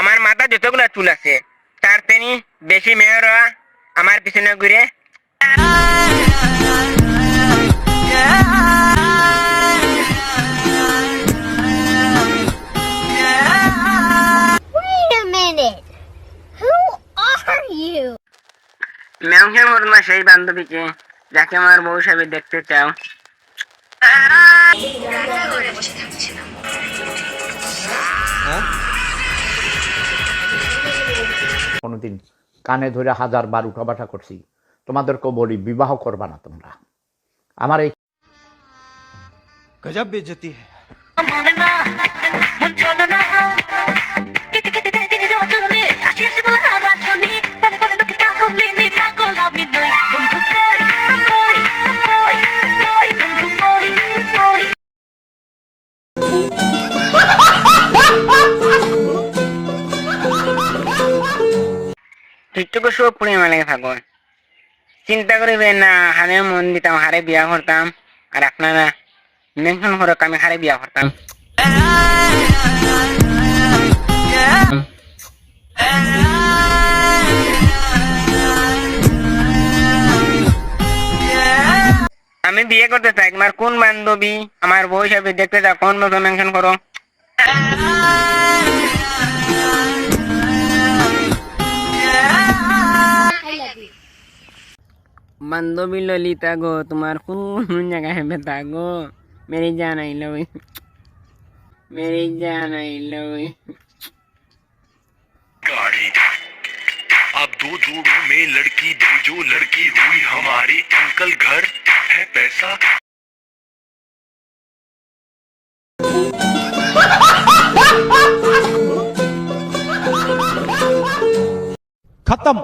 আমার মাথা যতগুলো চুল আছে তার তেনি বেশি মেয়েরা আমার পিছনে ঘুরে Wait a minute. Who are you? মেংশন করুন সেই বান্ধবীকে যাকে আমার বউ হিসাবে দেখতে চাও কোনোদিন কানে ধরে হাজার বার উঠাবাটা করছি। তোমাদেরকে বলি বিবাহ করবা না তোমরা। আমার এই গজব বেজতি ঠিকটুকু সব পুড়ে মেলে থাকো চিন্তা করিবেন না হারে মন দিতাম হারে বিয়া করতাম আর আপনারা মেনশন করো আমি হারে বিয়া করতাম আমি বিয়ে করতে চাই তোমার কোন বান্ধবী আমার বউ হিসাবে দেখতে চাও কোন বছর মেনশন করো বান্ধবী ললিতা গো তোমার কোন কোন জায়গায় ব্যথা গো মেরি জান আই লভ মেরি জান আই লভ गाड़ी अब दो जोड़ों में लड़की भेजो लड़की हुई हमारी अंकल घर है पैसा खत्म